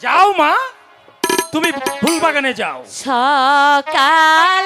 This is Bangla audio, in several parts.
যাও মা তুমি ফুল বাগানে যাও। সকাল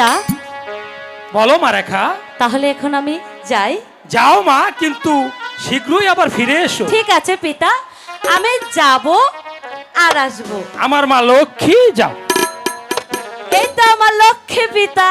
পিতা বলো মা রেখা তাহলে এখন আমি যাই। যাও মা কিন্তু শীঘ্রই আবার ফিরে এসো। ঠিক আছে পিতা আমি যাব আর আসব। আমার মা লক্ষ্মী যাও। এই তো আমার লক্ষ্মী পিতা।